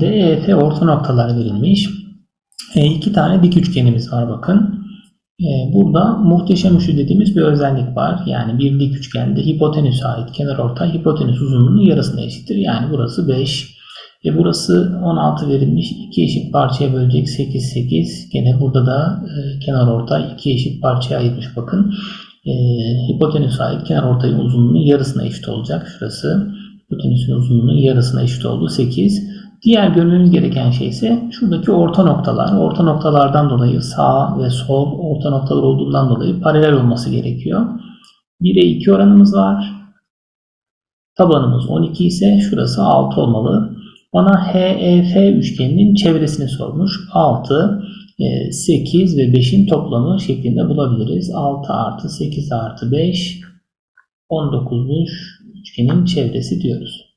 DF orta noktalar verilmiş. E, iki tane dik üçgenimiz var bakın. E, burada muhteşem üçlü dediğimiz bir özellik var. Yani bir dik üçgende hipotenüse ait kenar orta hipotenüs uzunluğunun yarısına eşittir. Yani burası 5. E burası 16 verilmiş. 2 eşit parçaya bölecek 8 8. Gene burada da e, kenar orta 2 eşit parçaya ayırmış bakın. E, hipotenüse ait kenar ortayın uzunluğunun yarısına eşit olacak. Şurası hipotenüsün uzunluğunun yarısına eşit oldu 8. Diğer görmemiz gereken şey ise şuradaki orta noktalar. Orta noktalardan dolayı sağ ve sol orta noktalar olduğundan dolayı paralel olması gerekiyor. 1'e 2 oranımız var. Tabanımız 12 ise şurası 6 olmalı. Bana HEF üçgeninin çevresini sormuş. 6, 8 ve 5'in toplamı şeklinde bulabiliriz. 6 artı 8 artı 5 19'muş üçgenin çevresi diyoruz.